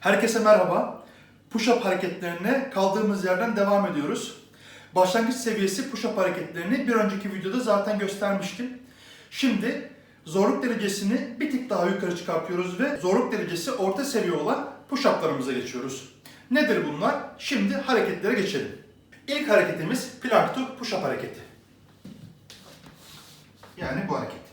Herkese merhaba. Push-up hareketlerine kaldığımız yerden devam ediyoruz. Başlangıç seviyesi push-up hareketlerini bir önceki videoda zaten göstermiştim. Şimdi zorluk derecesini bir tık daha yukarı çıkartıyoruz ve zorluk derecesi orta seviye olan push-up'larımıza geçiyoruz. Nedir bunlar? Şimdi hareketlere geçelim. İlk hareketimiz plank to push-up hareketi. Yani bu hareket.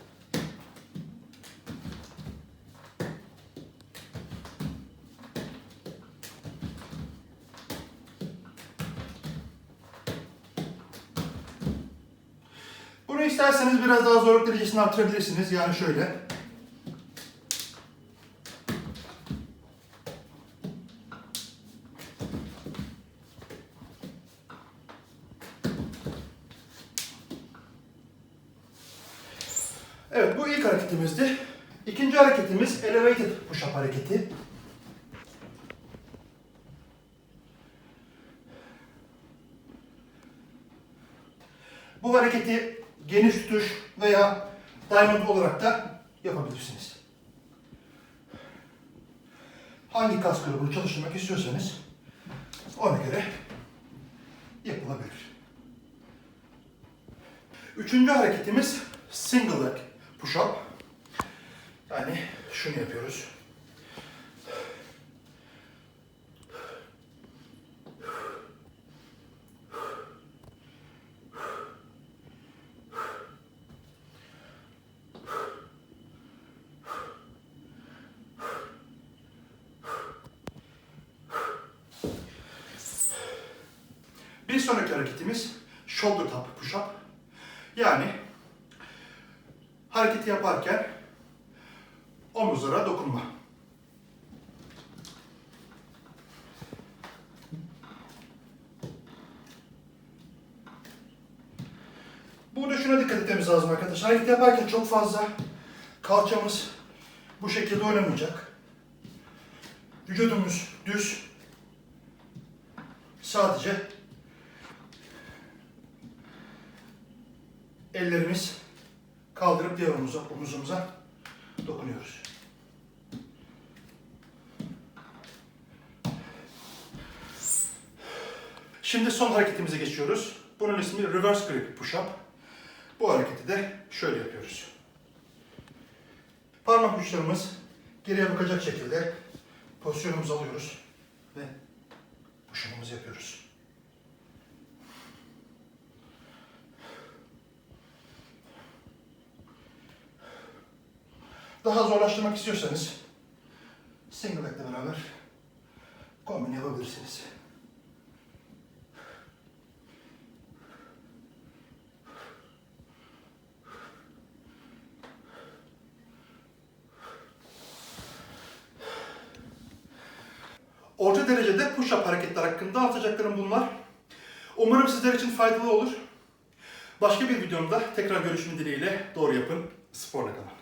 İsterseniz biraz daha zorluk derecesini artırabilirsiniz. Yani şöyle. Evet bu ilk hareketimizdi. İkinci hareketimiz elevated push-up hareketi. Bu hareketi geniş tutuş veya diamond olarak da yapabilirsiniz. Hangi kas grubunu çalıştırmak istiyorsanız ona göre yapılabilir. Üçüncü hareketimiz single leg push-up. Yani şunu yapıyoruz. Bir sonraki hareketimiz shoulder tap push-up. Yani hareketi yaparken omuzlara dokunma. Burada şuna dikkat etmemiz lazım arkadaşlar. Hareket yaparken çok fazla kalçamız bu şekilde oynamayacak. Vücudumuz düz. Sadece ellerimiz kaldırıp diğer omuza, omuzumuza dokunuyoruz. Şimdi son hareketimize geçiyoruz. Bunun ismi reverse grip push-up. Bu hareketi de şöyle yapıyoruz. Parmak uçlarımız geriye bakacak şekilde pozisyonumuzu alıyoruz ve push-up'ımızı yapıyoruz. Daha zorlaştırmak istiyorsanız single leg'le beraber kombin yapabilirsiniz. Orta derecede push-up hareketler hakkında anlatacaklarım bunlar. Umarım sizler için faydalı olur. Başka bir videomda tekrar görüşme dileğiyle doğru yapın, sporla kalın.